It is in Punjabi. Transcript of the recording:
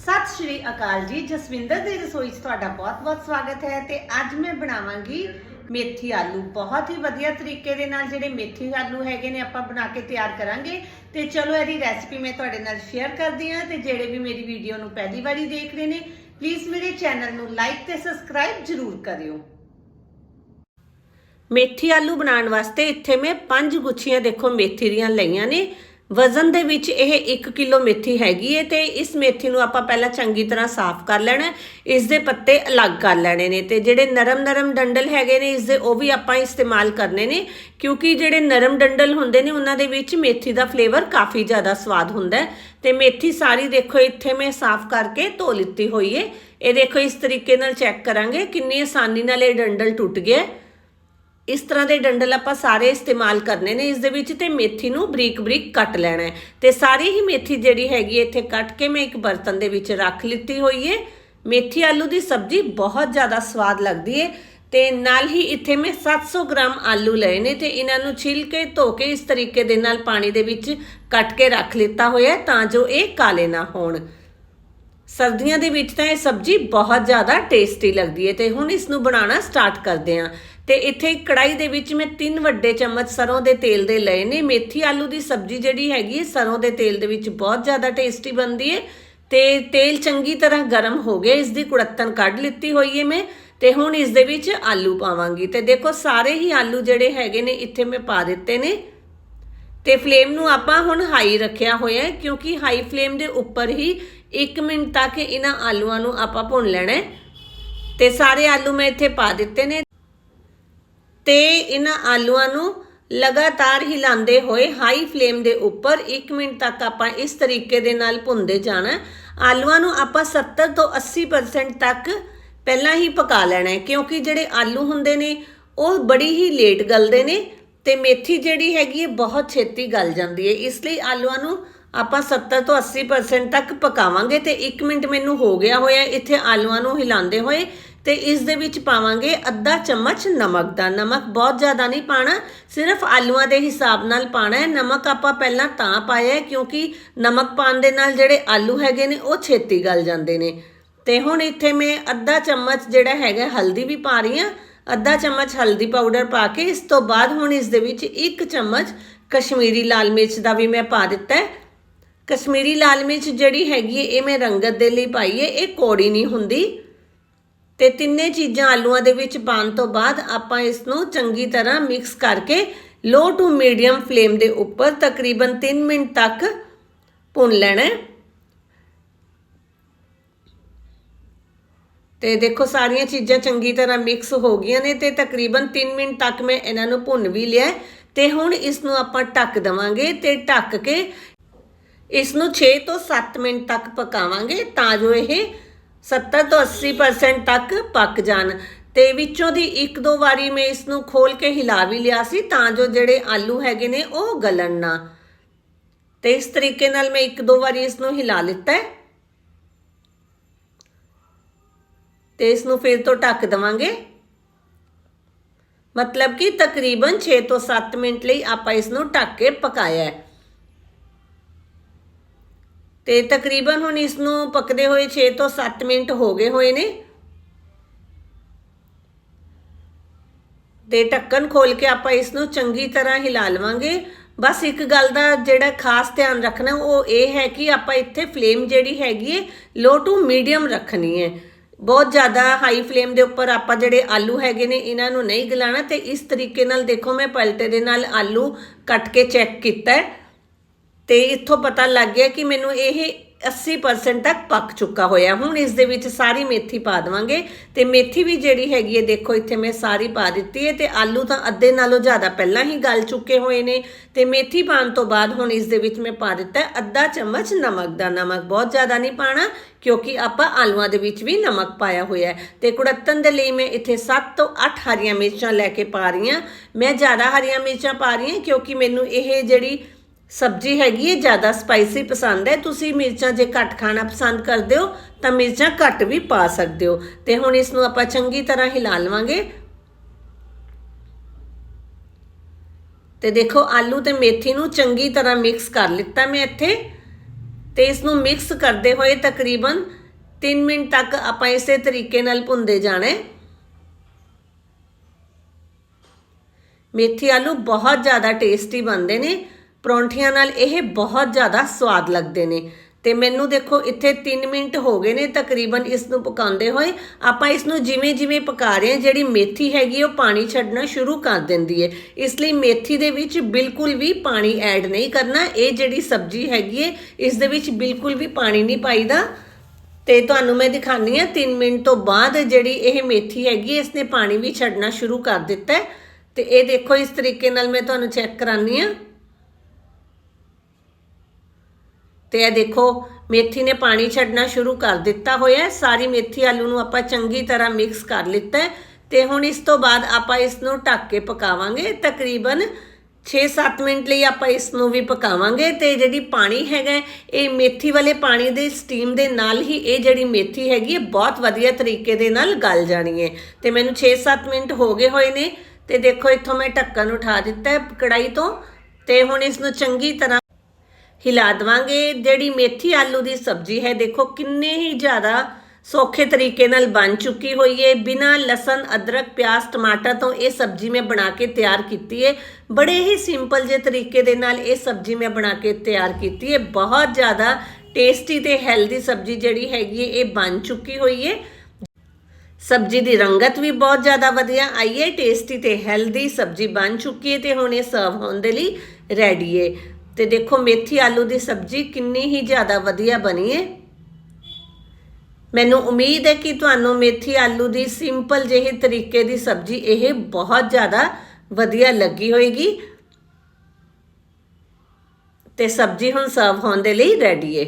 ਸਤਿ ਸ਼੍ਰੀ ਅਕਾਲ ਜੀ। ਜਸਵਿੰਦਰ ਦੀ ਰਸੋਈ 'ਚ ਤੁਹਾਡਾ ਬਹੁਤ-ਬਹੁਤ ਸਵਾਗਤ ਹੈ ਤੇ ਅੱਜ ਮੈਂ ਬਣਾਵਾਂਗੀ ਮੇਥੀ ਆਲੂ। ਬਹੁਤ ਹੀ ਵਧੀਆ ਤਰੀਕੇ ਦੇ ਨਾਲ ਜਿਹੜੇ ਮੇਥੀ ਆਲੂ ਹੈਗੇ ਨੇ ਆਪਾਂ ਬਣਾ ਕੇ ਤਿਆਰ ਕਰਾਂਗੇ। ਤੇ ਚਲੋ ਇਹਦੀ ਰੈਸਪੀ ਮੈਂ ਤੁਹਾਡੇ ਨਾਲ ਸ਼ੇਅਰ ਕਰਦੀ ਹਾਂ ਤੇ ਜਿਹੜੇ ਵੀ ਮੇਰੀ ਵੀਡੀਓ ਨੂੰ ਪਹਿਲੀ ਵਾਰੀ ਦੇਖ ਰਹੇ ਨੇ ਪਲੀਜ਼ ਮੇਰੇ ਚੈਨਲ ਨੂੰ ਲਾਈਕ ਤੇ ਸਬਸਕ੍ਰਾਈਬ ਜ਼ਰੂਰ ਕਰਿਓ। ਮੇਥੀ ਆਲੂ ਬਣਾਉਣ ਵਾਸਤੇ ਇੱਥੇ ਮੈਂ 5 ਗੁੱਛੀਆਂ ਦੇਖੋ ਮੇਥੀ ਦੀਆਂ ਲਈਆਂ ਨੇ। ਵਜ਼ਨ ਦੇ ਵਿੱਚ ਇਹ 1 ਕਿਲੋ ਮੇਥੀ ਹੈਗੀ ਹੈ ਤੇ ਇਸ ਮੇਥੀ ਨੂੰ ਆਪਾਂ ਪਹਿਲਾਂ ਚੰਗੀ ਤਰ੍ਹਾਂ ਸਾਫ਼ ਕਰ ਲੈਣਾ ਇਸ ਦੇ ਪੱਤੇ ਅਲੱਗ ਕਰ ਲੈਣੇ ਨੇ ਤੇ ਜਿਹੜੇ ਨਰਮ ਨਰਮ ਡੰਡਲ ਹੈਗੇ ਨੇ, ਇਸ ਦੇ ਉਹ ਵੀ ਆਪਾਂ ਇਸਤੇਮਾਲ ਕਰਨੇ ਨੇ, ਕਿਉਂਕਿ ਜਿਹੜੇ ਨਰਮ ਡੰਡਲ ਹੁੰਦੇ ਨੇ, ਉਹਨਾਂ ਦੇ ਵਿੱਚ ਮੇਥੀ ਦਾ ਫਲੇਵਰ ਕਾਫੀ ਜ਼ਿਆਦਾ ਸਵਾਦ ਹੁੰਦਾ ਹੈ। ਤੇ ਮੇਥੀ ਸਾਰੀ ਦੇਖੋ, ਇੱਥੇ ਮੈਂ ਸਾਫ਼ ਕਰਕੇ ਧੋ ਲਿੱਤੀ ਹੋਈ ਹੈ ਇਹ ਦੇਖੋ, ਇਸ ਤਰੀਕੇ ਨਾਲ ਚੈੱਕ ਕਰਾਂਗੇ ਕਿੰਨੀ ਆਸਾਨੀ ਨਾਲ ਇਹ ਡੰਡਲ ਟੁੱਟ ਗਿਆ ਇਸ ਤਰ੍ਹਾਂ ਦੇ ਡੰਡਲ ਆਪਾਂ ਸਾਰੇ ਇਸਤੇਮਾਲ ਕਰਨੇ ਨੇ ਇਸ ਦੇ ਵਿੱਚ ਤੇ ਮੇਥੀ ਨੂੰ ਬਰੀਕ ਬਰੀਕ ਕੱਟ ਲੈਣਾ ਹੈ। ਤੇ ਸਾਰੀ ਹੀ ਮੇਥੀ ਜਿਹੜੀ ਹੈਗੀ ਹੈ, ਇੱਥੇ ਕੱਟ ਕੇ ਮੈਂ ਇੱਕ ਬਰਤਨ ਦੇ ਵਿੱਚ ਰੱਖ ਲਿੱਤੀ ਹੋਈ ਹੈ। ਮੇਥੀ ਆਲੂ ਦੀ ਸਬਜ਼ੀ ਬਹੁਤ ਜ਼ਿਆਦਾ ਸਵਾਦ ਲੱਗਦੀ ਹੈ ਤੇ ਨਾਲ ਹੀ ਇੱਥੇ ਮੈਂ 700 ਗ੍ਰਾਮ ਆਲੂ ਲਏ ਨੇ ਤੇ ਇਹਨਾਂ ਨੂੰ ਛਿਲ ਕੇ ਧੋ ਕੇ ਇਸ ਤਰੀਕੇ ਦੇ ਨਾਲ ਪਾਣੀ ਦੇ ਵਿੱਚ ਕੱਟ ਕੇ ਰੱਖ ਲਿੱਤਾ ਹੋਇਆ ਤਾਂ ਜੋ ਇਹ ਕਾਲੇ ਨਾ ਹੋਣ। ਸਰਦੀਆਂ ਦੇ ਵਿੱਚ ਤਾਂ ਇਹ ਸਬਜ਼ੀ ਬਹੁਤ ਜ਼ਿਆਦਾ ਟੇਸਟੀ ਲੱਗਦੀ ਹੈ ਤੇ ਹੁਣ ਇਸ ਨੂੰ ਬਣਾਉਣਾ ਸਟਾਰਟ ਕਰਦੇ ਹਾਂ। ਤੇ ਇੱਥੇ ਇੱਕ ਕੜਾਈ ਦੇ ਵਿੱਚ ਮੈਂ ਤਿੰਨ ਵੱਡੇ ਚਮਚ ਸਰੋਂ ਦੇ ਤੇਲ ਦੇ ਲਏ ਨੇ। ਮੇਥੀ ਆਲੂ ਦੀ ਸਬਜ਼ੀ ਜਿਹੜੀ ਹੈਗੀ ਹੈ, ਸਰੋਂ ਦੇ ਤੇਲ ਦੇ ਵਿੱਚ ਬਹੁਤ ਜ਼ਿਆਦਾ ਟੇਸਟੀ ਬਣਦੀ ਹੈ ਤੇ ਤੇਲ ਚੰਗੀ ਤਰ੍ਹਾਂ ਗਰਮ ਹੋ ਗਿਆ। ਇਸ ਦੀ ਕੁੜੱਤਨ ਕੱਢ ਲਿੱਤੀ ਹੋਈ ਹੈ ਮੈਂ ਤੇ ਹੁਣ ਇਸ ਦੇ ਵਿੱਚ ਆਲੂ ਪਾਵਾਂਗੀ। ਤੇ ਦੇਖੋ, ਸਾਰੇ ਹੀ ਆਲੂ ਜਿਹੜੇ ਹੈਗੇ ਨੇ, ਇੱਥੇ ਮੈਂ ਪਾ ਦਿੱਤੇ ਨੇ। ਤੇ ਫਲੇਮ ਨੂੰ ਆਪਾਂ ਹੁਣ ਹਾਈ ਰੱਖਿਆ ਹੋਇਆ ਹੈ, ਕਿਉਂਕਿ ਹਾਈ ਫਲੇਮ ਦੇ ਉੱਪਰ ਹੀ 1 ਮਿੰਟ ਤੱਕ ਇਹਨਾਂ ਆਲੂਆਂ ਨੂੰ ਆਪਾਂ ਭੁੰਨ ਲੈਣਾ ਹੈ। ਤੇ ਸਾਰੇ ਆਲੂ ਮੈਂ ਇੱਥੇ ਪਾ ਦਿੱਤੇ ਨੇ। ਤੇ ਇਹਨਾਂ ਆਲੂਆਂ ਨੂੰ ਲਗਾਤਾਰ ਹਿਲਾਉਂਦੇ ਹੋਏ ਹਾਈ ਫਲੇਮ ਦੇ ਉੱਪਰ 1 ਮਿੰਟ ਤੱਕ ਆਪਾਂ ਇਸ ਤਰੀਕੇ ਦੇ ਨਾਲ ਭੁੰਨਦੇ ਜਾਣਾ ਆਲੂਆਂ ਨੂੰ ਆਪਾਂ 70 ਤੋਂ 80% ਤੱਕ ਪਹਿਲਾਂ ਹੀ ਪਕਾ ਲੈਣਾ ਹੈ, ਕਿਉਂਕਿ ਜਿਹੜੇ ਆਲੂ ਹੁੰਦੇ ਨੇ, ਉਹ ਬੜੀ ਹੀ ਲੇਟ ਗਲਦੇ ਨੇ। ਤੇ ਮੇਥੀ ਜਿਹੜੀ ਹੈਗੀ ਹੈ ਬਹੁਤ ਛੇਤੀ ਗਲ ਜਾਂਦੀ ਹੈ ਇਸ ਲਈ ਆਲੂਆਂ ਨੂੰ ਆਪਾਂ 70 ਤੋਂ 80% ਤੱਕ ਪਕਾਵਾਂਗੇ ਤੇ 1 ਮਿੰਟ ਮੈਨੂੰ ਹੋ ਗਿਆ ਹੋਇਆ, ਇੱਥੇ ਆਲੂਆਂ ਨੂੰ ਹਿਲਾਉਂਦੇ ਹੋਏ ਤੇ ਇਸ ਦੇ ਵਿੱਚ ਪਾਵਾਂਗੇ ਅੱਧਾ ਚਮਚ ਨਮਕ ਦਾ। ਨਮਕ ਬਹੁਤ ਜ਼ਿਆਦਾ ਨਹੀਂ ਪਾਣਾ, ਸਿਰਫ ਆਲੂਆਂ ਦੇ ਹਿਸਾਬ ਨਾਲ ਪਾਣਾ ਹੈ ਨਮਕ ਆਪਾਂ ਪਹਿਲਾਂ ਤਾਂ ਪਾਇਆ ਕਿਉਂਕਿ ਨਮਕ ਪਾਣ ਦੇ ਨਾਲ ਜਿਹੜੇ ਆਲੂ ਹੈਗੇ ਨੇ, ਉਹ ਛੇਤੀ ਗਲ ਜਾਂਦੇ ਨੇ। ਤੇ ਹੁਣ ਇੱਥੇ ਮੈਂ ਅੱਧਾ ਚਮਚ ਜਿਹੜਾ ਹੈਗਾ, ਹਲਦੀ ਵੀ ਪਾ ਰਹੀ ਹਾਂ ਅੱਧਾ ਚਮਚ ਹਲਦੀ ਪਾਊਡਰ ਪਾ ਕੇ ਇਸ ਤੋਂ ਬਾਅਦ ਹੁਣ ਇਸ ਦੇ ਵਿੱਚ ਇੱਕ ਚਮਚ ਕਸ਼ਮੀਰੀ ਲਾਲ ਮਿਰਚ ਦਾ ਵੀ ਮੈਂ ਪਾ ਦਿੱਤਾ ਹੈ। ਕਸ਼ਮੀਰੀ ਲਾਲ ਮਿਰਚ ਜਿਹੜੀ ਹੈਗੀ ਹੈ, ਇਹ ਮੈਂ ਰੰਗਤ ਦੇ ਲਈ ਪਾਈ ਹੈ, ਇਹ ਕੋੜੀ ਨਹੀਂ ਹੁੰਦੀ। ਤੇ ਤਿੰਨੇ ਚੀਜ਼ਾਂ ਆਲੂਆਂ ਦੇ ਵਿੱਚ ਪਾਉਣ ਤੋਂ ਬਾਅਦ ਆਪਾਂ ਇਸ ਨੂੰ ਚੰਗੀ ਤਰ੍ਹਾਂ ਮਿਕਸ ਕਰਕੇ ਲੋ ਟੂ ਮੀਡੀਅਮ ਫਲੇਮ ਦੇ ਉੱਪਰ ਤਕਰੀਬਨ 3 ਮਿੰਟ ਤੱਕ ਭੁੰਨ ਲੈਣਾ ਹੈ। ਤੇ ਦੇਖੋ, ਸਾਰੀਆਂ ਚੀਜ਼ਾਂ ਚੰਗੀ ਤਰ੍ਹਾਂ ਮਿਕਸ ਹੋ ਗਈਆਂ ਨੇ ਤੇ ਤਕਰੀਬਨ 3 ਮਿੰਟ ਤੱਕ ਮੈਂ ਇਹਨਾਂ ਨੂੰ ਭੁੰਨ ਵੀ ਲਿਆ ਹੈ ਤੇ ਹੁਣ ਇਸ ਨੂੰ ਆਪਾਂ ਢੱਕ ਦਵਾਂਗੇ ਤੇ ਢੱਕ ਕੇ ਇਸ ਨੂੰ 6 ਤੋਂ 7 ਮਿੰਟ ਤੱਕ ਪਕਾਵਾਂਗੇ ਤਾਂ ਜੋ ਇਹ 70 ਤੋਂ 80% ਤੱਕ ਪੱਕ ਜਾਣ। ਤੇ ਵਿੱਚੋਂ ਦੀ ਇੱਕ ਦੋ ਵਾਰੀ ਮੈਂ ਇਸ ਨੂੰ ਖੋਲ ਕੇ ਹਿਲਾ ਵੀ ਲਿਆ ਸੀ ਤਾਂ ਜੋ ਜਿਹੜੇ ਆਲੂ ਹੈਗੇ ਨੇ ਉਹ ਗਲਣ ਨਾ। ਤੇ ਇਸ ਤਰੀਕੇ ਨਾਲ ਮੈਂ ਇੱਕ ਦੋ ਵਾਰੀ ਇਸ ਨੂੰ ਹਿਲਾ ਲਿੱਤਾ ਹੈ। ਤੇ ਇਸ ਨੂੰ ਫਿਰ ਤੋਂ ਢੱਕ ਦਵਾਂਗੇ। ਮਤਲਬ ਕਿ ਤਕਰੀਬਨ 6 ਤੋਂ 7 ਮਿੰਟ ਲਈ ਆਪਾਂ ਇਸ ਨੂੰ ਢੱਕ ਕੇ ਪਕਾਇਆ ਹੈ। ਤੇ ਤਕਰੀਬਨ ਹੁਣ ਇਸ ਨੂੰ ਪੱਕਦੇ ਹੋਏ 6 ਤੋਂ 7 ਮਿੰਟ ਹੋ ਗਏ ਹੋਏ ਨੇ। ਤੇ ਢੱਕਣ ਖੋਲ ਕੇ ਆਪਾਂ ਇਸ ਨੂੰ ਚੰਗੀ ਤਰ੍ਹਾਂ ਹਿਲਾ ਲਵਾਂਗੇ। ਬਸ ਇੱਕ ਗੱਲ ਦਾ ਜਿਹੜਾ ਖਾਸ ਧਿਆਨ ਰੱਖਣਾ, ਉਹ ਇਹ ਹੈ ਕਿ ਆਪਾਂ ਇੱਥੇ ਫਲੇਮ ਜਿਹੜੀ ਹੈਗੀ ਹੈ ਲੋ ਟੂ ਮੀਡੀਅਮ ਰੱਖਣੀ ਹੈ ਬਹੁਤ ਜ਼ਿਆਦਾ ਹਾਈ ਫਲੇਮ ਦੇ ਉੱਪਰ ਆਪਾਂ ਜਿਹੜੇ ਆਲੂ ਹੈਗੇ ਨੇ, ਇਹਨਾਂ ਨੂੰ ਨਹੀਂ ਗਲਾਣਾ ਤੇ ਇਸ ਤਰੀਕੇ ਨਾਲ ਦੇਖੋ ਮੈਂ ਪਲਟੇ ਦੇ ਨਾਲ ਆਲੂ ਕੱਟ ਕੇ ਚੈੱਕ ਕੀਤਾ ਹੈ। ਤੇ ਇੱਥੋਂ ਪਤਾ ਲੱਗ ਗਿਆ ਕਿ ਮੈਨੂੰ ਇਹ 80% ਤੱਕ ਪੱਕ ਚੁੱਕਾ ਹੋਇਆ। ਹੁਣ ਇਸ ਦੇ ਵਿੱਚ ਸਾਰੀ ਮੇਥੀ ਪਾ ਦਵਾਂਗੇ ਤੇ ਮੇਥੀ ਵੀ ਜਿਹੜੀ ਹੈਗੀ ਹੈ, ਦੇਖੋ ਇੱਥੇ ਮੈਂ ਸਾਰੀ ਪਾ ਦਿੱਤੀ ਹੈ ਤੇ ਆਲੂ ਤਾਂ ਅੱਧੇ ਨਾਲੋਂ ਜ਼ਿਆਦਾ ਪਹਿਲਾਂ ਹੀ ਗਲ ਚੁੱਕੇ ਹੋਏ ਨੇ ਤੇ ਮੇਥੀ ਪਾਣ ਤੋਂ ਬਾਅਦ ਹੁਣ ਇਸ ਦੇ ਵਿੱਚ ਮੈਂ ਪਾ ਦਿੱਤਾ ਅੱਧਾ ਚਮਚ ਨਮਕ ਦਾ। ਨਮਕ ਬਹੁਤ ਜ਼ਿਆਦਾ ਨਹੀਂ ਪਾਣਾ ਕਿਉਂਕਿ ਆਪਾਂ ਆਲੂਆਂ ਦੇ ਵਿੱਚ ਵੀ ਨਮਕ ਪਾਇਆ ਹੋਇਆ ਹੈ ਤੇ ਕੁੜੱਤਨ ਦੇ ਲਈ ਮੈਂ ਇੱਥੇ 7 ਤੋਂ 8 ਹਰੀਆਂ ਮਿਰਚਾਂ ਲੈ ਕੇ ਪਾ ਰਹੀ ਹਾਂ। ਮੈਂ ਜ਼ਿਆਦਾ ਹਰੀਆਂ ਮਿਰਚਾਂ ਪਾ ਰਹੀ ਹਾਂ ਕਿਉਂਕਿ ਮੈਨੂੰ ਇਹ ਜਿਹੜੀ ਸਬਜ਼ੀ ਹੈਗੀ ਹੈ ਜ਼ਿਆਦਾ ਸਪਾਈਸੀ ਪਸੰਦ ਹੈ। ਤੁਸੀਂ ਮਿਰਚਾਂ ਜੇ ਘੱਟ ਖਾਣਾ ਪਸੰਦ ਕਰਦੇ ਹੋ, ਤਾਂ ਮਿਰਚਾਂ ਘੱਟ ਵੀ ਪਾ ਸਕਦੇ ਹੋ। ਤੇ ਹੁਣ ਇਸ ਨੂੰ ਆਪਾਂ ਚੰਗੀ ਤਰ੍ਹਾਂ ਹਿਲਾ ਲਵਾਂਗੇ। ਤੇ ਦੇਖੋ, ਆਲੂ ਤੇ ਮੇਥੀ ਨੂੰ ਚੰਗੀ ਤਰ੍ਹਾਂ ਮਿਕਸ ਕਰ ਲਿੱਤਾ ਮੈਂ ਇੱਥੇ। ਤੇ ਇਸ ਨੂੰ ਮਿਕਸ ਕਰਦੇ ਹੋਏ ਤਕਰੀਬਨ 3 ਮਿੰਟ ਤੱਕ ਆਪਾਂ ਇਸੇ ਤਰੀਕੇ ਨਾਲ ਭੁੰਦੇ ਜਾਣਾ ਹੈ। ਮੇਥੀ ਆਲੂ ਬਹੁਤ ਜ਼ਿਆਦਾ ਟੇਸਟੀ ਬਣਦੇ ਨੇ। ਪਰੌਂਠੀਆਂ ਨਾਲ ਇਹ ਬਹੁਤ ਜ਼ਿਆਦਾ ਸਵਾਦ ਲੱਗਦੇ ਨੇ। ਤੇ ਮੈਨੂੰ ਦੇਖੋ ਇੱਥੇ 3 ਮਿੰਟ ਹੋ ਗਏ ਨੇ ਤਕਰੀਬਨ ਇਸ ਨੂੰ ਪਕਾਉਂਦੇ ਹੋਏ। ਆਪਾਂ ਇਸ ਨੂੰ ਜਿਵੇਂ ਜਿਵੇਂ ਪਕਾ ਰਹੇ ਹਾਂ ਜਿਹੜੀ ਮੇਥੀ ਹੈਗੀ ਉਹ ਪਾਣੀ ਛੱਡਣਾ ਸ਼ੁਰੂ ਕਰ ਦਿੰਦੀ ਹੈ। ਇਸ ਲਈ ਮੇਥੀ ਦੇ ਵਿੱਚ ਬਿਲਕੁਲ ਵੀ ਪਾਣੀ ਐਡ ਨਹੀਂ ਕਰਨਾ। ਇਹ ਜਿਹੜੀ ਸਬਜ਼ੀ ਹੈਗੀ ਹੈ ਇਸ ਦੇ ਵਿੱਚ ਬਿਲਕੁਲ ਵੀ ਪਾਣੀ ਨਹੀਂ ਪਾਈਦਾ। ਤੇ ਤੁਹਾਨੂੰ ਮੈਂ ਦਿਖਾਨੀ ਆ 3 ਮਿੰਟ ਤੋਂ ਬਾਅਦ ਜਿਹੜੀ ਇਹ ਮੇਥੀ ਹੈਗੀ ਹੈ, ਇਸਨੇ ਪਾਣੀ ਵੀ ਛੱਡਣਾ ਸ਼ੁਰੂ ਕਰ ਦਿੱਤਾ ਹੈ। ਤੇ ਇਹ ਦੇਖੋ ਇਸ ਤਰੀਕੇ ਨਾਲ ਮੈਂ ਤੁਹਾਨੂੰ ਚੈੱਕ ਕਰਾਨੀ ਆ ਤੇ ਇਹ ਦੇਖੋ, ਮੇਥੀ ਨੇ ਪਾਣੀ ਛੱਡਣਾ ਸ਼ੁਰੂ ਕਰ ਦਿੱਤਾ ਹੋਇਆ ਸਾਰੀ ਮੇਥੀ ਆਲੂ ਨੂੰ ਆਪਾਂ ਚੰਗੀ ਤਰ੍ਹਾਂ ਮਿਕਸ ਕਰ ਲਿੱਤਾ ਹੈ ਤੇ ਹੁਣ ਇਸ ਤੋਂ ਬਾਅਦ ਆਪਾਂ ਇਸ ਨੂੰ ਢੱਕ ਕੇ ਪਕਾਵਾਂਗੇ। ਤਕਰੀਬਨ 6-7 ਮਿੰਟ ਲਈ ਆਪਾਂ ਇਸ ਨੂੰ ਵੀ ਪਕਾਵਾਂਗੇ ਤੇ ਜਿਹੜੀ ਪਾਣੀ ਹੈਗਾ ਇਹ ਮੇਥੀ ਵਾਲੇ ਪਾਣੀ ਦੇ ਸਟੀਮ ਦੇ ਨਾਲ ਹੀ ਇਹ ਜਿਹੜੀ ਮੇਥੀ ਹੈਗੀ ਹੈ, ਬਹੁਤ ਵਧੀਆ ਤਰੀਕੇ ਦੇ ਨਾਲ ਗਲ ਜਾਣੀ ਹੈ। ਤੇ ਮੈਨੂੰ 6-7 ਮਿੰਟ ਹੋ ਗਏ ਹੋਏ ਨੇ ਤੇ ਦੇਖੋ, ਇੱਥੋਂ ਮੈਂ ਢੱਕਣ ਉਠਾ ਦਿੱਤਾ ਹੈ ਕੜਾਈ ਤੋਂ ਤੇ ਹੁਣ ਇਸ ਨੂੰ ਚੰਗੀ ਤਰ੍ਹਾਂ ਹਿਲਾ ਦਵਾਂਗੇ। ਜਿਹੜੀ ਮੇਥੀ ਆਲੂ ਦੀ ਸਬਜ਼ੀ ਹੈ, ਦੇਖੋ ਕਿੰਨੇ ਹੀ ਜ਼ਿਆਦਾ ਸੌਖੇ ਤਰੀਕੇ ਨਾਲ ਬਣ ਚੁੱਕੀ ਹੋਈ ਹੈ। ਬਿਨਾ ਲਸਣ, ਅਦਰਕ, ਪਿਆਜ਼, ਟਮਾਟਰ ਤੋਂ ਇਹ ਸਬਜ਼ੀ ਮੈਂ ਬਣਾ ਕੇ ਤਿਆਰ ਕੀਤੀ ਹੈ। ਬੜੇ ਹੀ ਸਿੰਪਲ ਜਿਹੇ ਤਰੀਕੇ ਦੇ ਨਾਲ ਇਹ ਸਬਜ਼ੀ ਮੈਂ ਬਣਾ ਕੇ ਤਿਆਰ ਕੀਤੀ ਹੈ। ਬਹੁਤ ਜ਼ਿਆਦਾ ਟੇਸਟੀ ਤੇ ਹੈਲਦੀ ਸਬਜ਼ੀ ਜਿਹੜੀ ਹੈਗੀ ਹੈ, ਇਹ ਬਣ ਚੁੱਕੀ ਹੋਈ ਹੈ। ਸਬਜ਼ੀ ਦੀ ਰੰਗਤ ਵੀ ਬਹੁਤ ਜ਼ਿਆਦਾ ਵਧੀਆ ਆਈ ਹੈ। ਟੇਸਟੀ ਤੇ ਹੈਲਦੀ ਸਬਜ਼ੀ ਬਣ ਚੁੱਕੀ ਹੈ ਤੇ ਹੁਣ ਇਹ ਸਰਵ ਹੋਣ ਦੇ ਲਈ ਰੈਡੀ ਹੈ। ਤੇ ਦੇਖੋ ਮੇਥੀ ਆਲੂ ਦੀ ਸਬਜ਼ੀ ਕਿੰਨੀ ਹੀ ਜ਼ਿਆਦਾ ਵਧੀਆ ਬਣੀ ਹੈ ਮੈਨੂੰ ਉਮੀਦ ਹੈ ਕਿ ਤੁਹਾਨੂੰ ਮੇਥੀ ਆਲੂ ਦੀ ਸਿੰਪਲ ਜਿਹੇ ਤਰੀਕੇ ਦੀ ਸਬਜ਼ੀ ਇਹ ਬਹੁਤ ਜ਼ਿਆਦਾ ਵਧੀਆ ਲੱਗੀ ਹੋਏਗੀ। ਤੇ ਸਬਜ਼ੀ ਹੁਣ ਸਰਵ ਹੋਣ ਦੇ ਲਈ ਰੈਡੀ ਹੈ